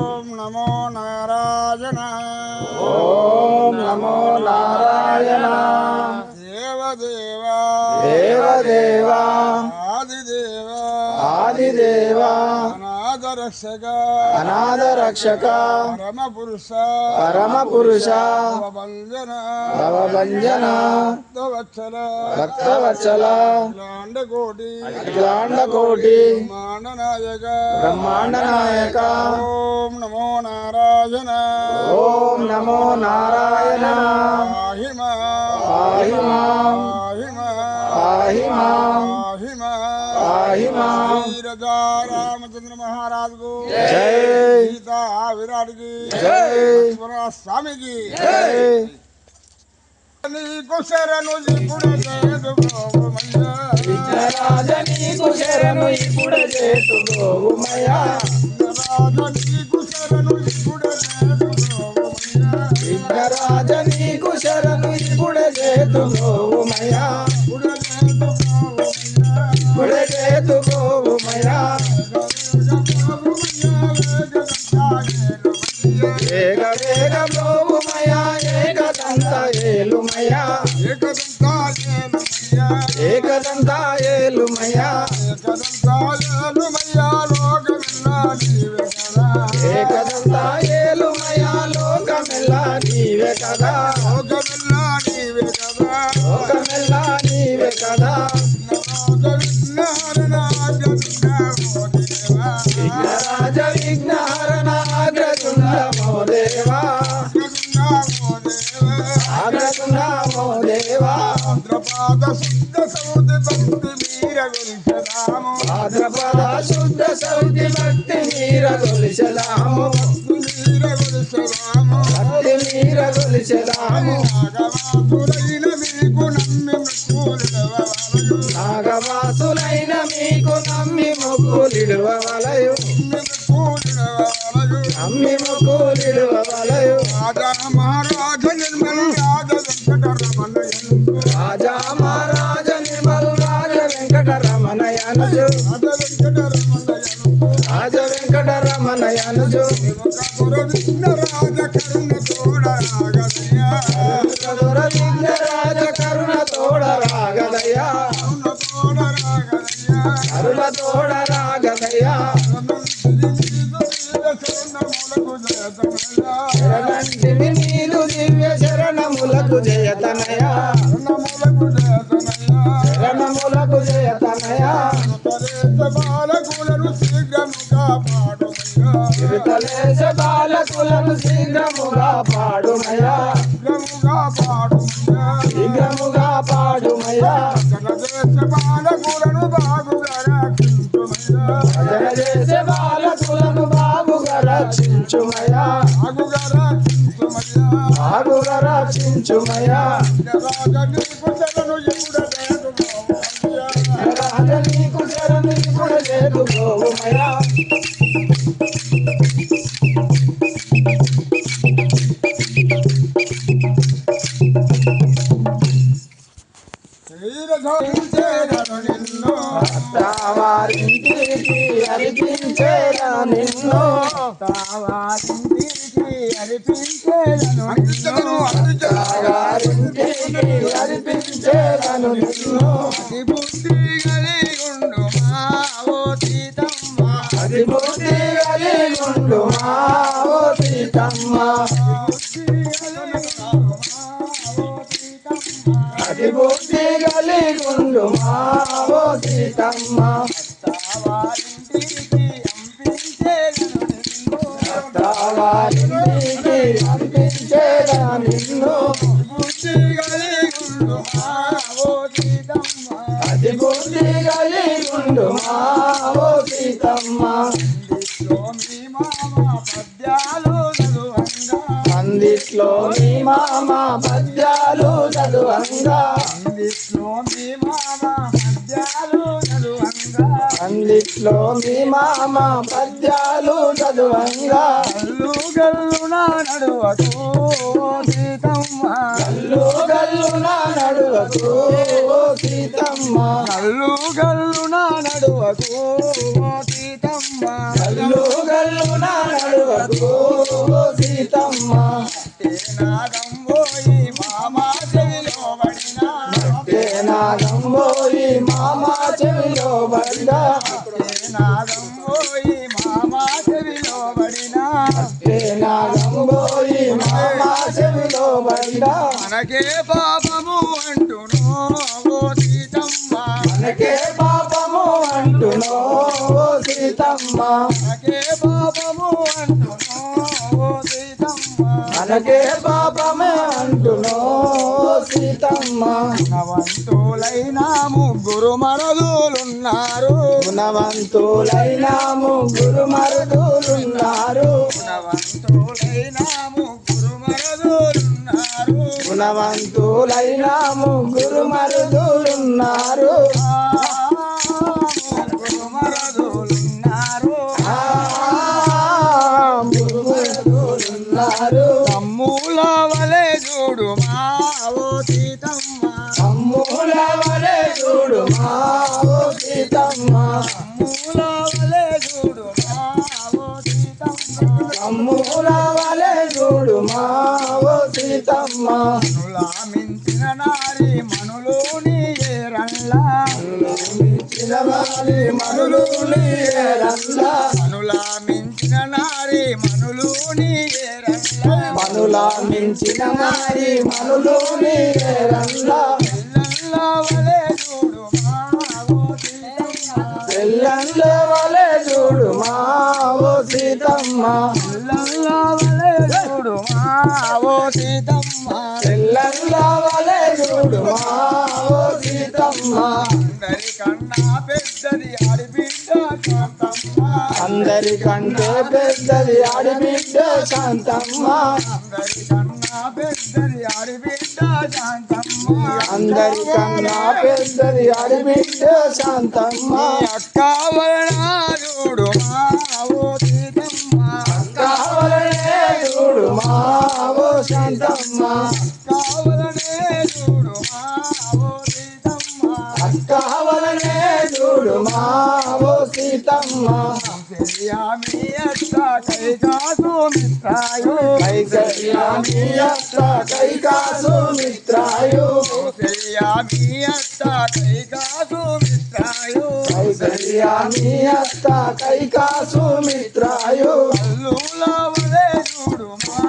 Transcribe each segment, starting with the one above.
ఓం నమో నారాయణ. ఓం నమో నారాయణ. దేవదేవా. దేవదేవా. ఆదిదేవ. ఆదిదేవ. రక్షక. అనాథ రక్షక. పరమ పురుష పరమ పురుష భక్తవత్సల భక్తవత్సల లాండ కోటి అఖిలాండ కోటి మాననాయక బ్రహ్మాండ నాయక ఓం నమో నారాయణ. ఓం నమో నారాయణ. పాహి మా పాహి మాం రామచంద్ర మహారాజుకు జై. సీతా లక్ష్మణ స్వామికి. నీకు శరణు ఇప్పుడు నీకు శరణు ఇప్పుడు భద్రపాద శుద్ధ సౌది భక్తి మీర గురిశరాము భాద్రపద శుద్ధ సౌతి భక్తి మీర గొలిసలాము మీర గురిశరాము భక్తి మీర గొలిసలాము నాగవాసులైన వెంకటరమణయనుజు రాజ వెంకటరమణయను రాజ విఘ్న రాజ కరుణ తోడ రాగదయ్యా కరుణ తోడ నీలు దివ్య శరణములకు జయతనయా చిరుతలేశ బాలకులను శీఘ్రముగా పాడుమయా శీఘ్రముగా పాడుమయా భజన చేసే బాలకులను బాగుగా రక్షించుమయా బాగుగా రక్షించుమయా రాజ నిన్ను వారింటికి అరిపించేదా నిన్ను వారింటికి అరిపించేదను నిన్ను అది బుద్ధి ఉండు మా ఓ సీతమ్మ అది బుద్ధి కలిగుండు మా ఓ సీతమ్మ. వారింటికి పంపించేదా నిన్ను అది బుద్ధి కలిగుండు మా ఓ సీతమ్మ. అందిట్లో మీ మామ పద్యాలు చదువంగా. అందిట్లో మీ మామ పద్యాలు చదువంగా. గల్లు గల్లున నడువకు సీతమ్మ. గల్లు గల్లున నడువకు సీతమ్మ. గల్లు గల్లున నడువకు సీతమ్మ. గల్లు గల్లున నడువకు నడువకు ఓ సీతమ్మ నాదంబోయి మామా చెవిలో పడినా. ఏ నాగంబోయి మామ చెవిలో పడ్డ నాదంబోయి మామా చెవిలో పడినా ఏ నాగంబోయి మామ చెవిలో పడ్డ మనకే పాపము అంటునో ఓ సీతమ్మ. మనకే పాపము అంటునో ఓ సీతమ్మ. మనకే పాపమే అంటునో సీతమ్మ. గుణవంతులైన ముగ్గురు మరదులున్నారు. గుణవంతులైన ముగ్గురు మరుదులున్నారు. గుణవంతులైన ముగ్గురు మరదులున్నారు. గుణవంతులైన ముగ్గురు మరుదులున్నారు. మరదులున్నారు. చూడు మా ఓ సీతమ్మ. అమ్ముల వలె చూడు మా ఓ సీతమ్మ. తమ్ముల వలె చూడు మా ఓ సీతమ్మ. అమ్ముల వలె చూడు మా ఓ సీతమ్మ. మనులా మించిన నారి మనులోని ఏరల్లా. చిన్నవారి మనులు నీరంలా మనులా మించిన నారి మనులోని ఏరల్లా మనులా మించిన మారి మనులు వలె చూడు తెల్లంల వలె చూడు మా ఓ సీతమ్మ. వలె చూడు మా ఓ సీతమ్మ. తెల్లంల వలె చూడు మా ఓ సీతమ్మ. అందరికన్నా పెద్దది కాంతమ్మ అందరికంటే పెద్దది ఆడిబిడ్డ శాంతమ్మ. అందరికన్నా పెద్దది ఆడిబిడ్డ శాంతమ్మ. అందరికన్నా పెద్దది ఆడిబిడ్డ శాంతమ్మ అక్క వలన సీతమ్మ చెయ్యా మీ అత్త కైకాసు మిత్రాయు కైకయ్యా మీ అత్త కైకాసు మిత్రాయు చెయ్యా మీ అత్త కైకాసు మిత్రాయు కైకయ్యా మీ అత్త కైకాసు మిత్రాయు అల్లుల వలె చూడు మా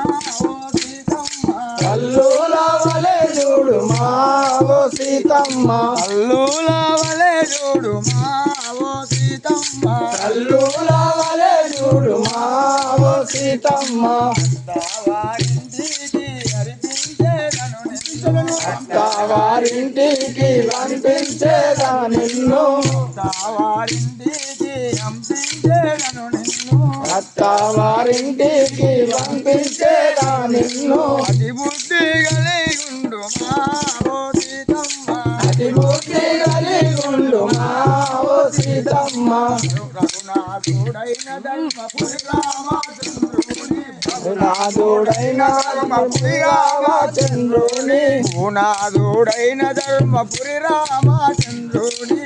ఓ సీతమ్మ కల్లుల వలె చూడు మా ఓ సీతమ్మ అల్లుల వలె చూడు మా సీతమ్మ. వారింటికి వారింటికి పంపించేదా నిన్ను. వారింటికి అంపించేదను నిన్ను. అత్త వారింటికి పంపించేదా నిన్ను. అతి బుద్ధి కలిగుండు మా ఓ సీతమ్మ. అతి బుద్ధి కలిగుండు మా ఓ సీతమ్మ. రఘునాథుడైన ధర్మపురి రామచంద్రుని నాదుడైన రామచంద్రుని. భూనాథుడైన ధర్మపురి రామచంద్రుని.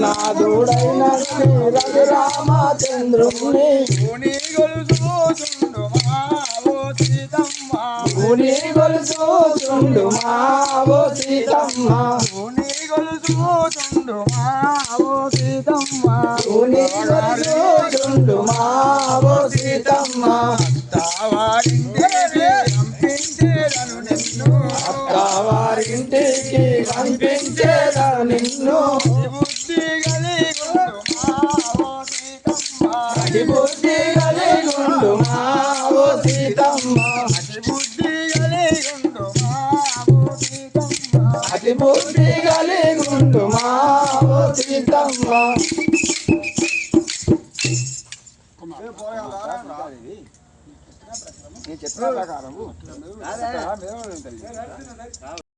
నాదుడైన శ్రీ రఘురామచంద్రుని భూని గొలుసుచుండు మా ఓ సీతమ్మ. ముని సీతమ్మ. గొలుసుచుండు మా ఓ సీతమ్మ. ముని గొలుసు చుండు మా ఓ సీతమ్మ. సార్